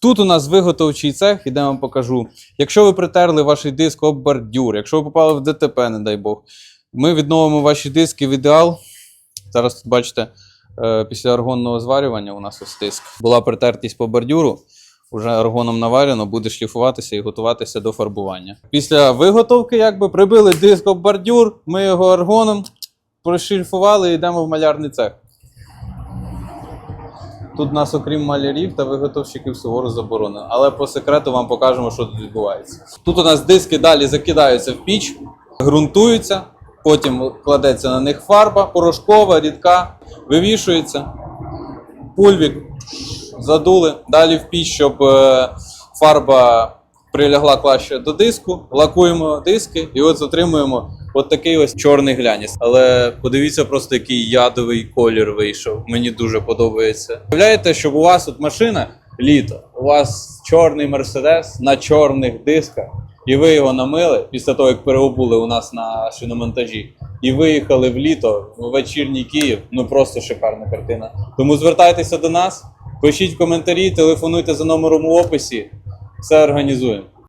Тут у нас виготовчий цех, іде вам покажу. Якщо ви притерли ваш диск об бордюр, якщо ви попали в ДТП, не дай Бог, ми відновимо ваші диски в ідеал. Зараз тут бачите, е, після аргонного зварювання у нас ось диск. Була притертість по бордюру, вже аргоном наварено, буде шліфуватися і готуватися до фарбування. Після виготовки, якби прибили диск об бордюр, ми його аргоном прошліфували і йдемо в малярний цех. Тут нас, окрім малярів та виготовщиків, суворо заборонено. Але по секрету вам покажемо, що тут відбувається. Тут у нас диски далі закидаються в піч, ґрунтуються, потім кладеться на них фарба, порошкова, рідка, вивішується. Пульвік задули. Далі в піч, щоб е, фарба прилягла краще до диску, лакуємо диски і от отримуємо от такий ось чорний глянець. Але подивіться просто, який ядовий колір вийшов. Мені дуже подобається. Уявляєте, щоб у вас от машина літо, у вас чорний мерседес на чорних дисках, і ви його намили після того, як переобули у нас на шиномонтажі. І виїхали в літо в вечірній Київ. Ну просто шикарна картина. Тому звертайтеся до нас, пишіть в коментарі, телефонуйте за номером у описі. Все організуємо.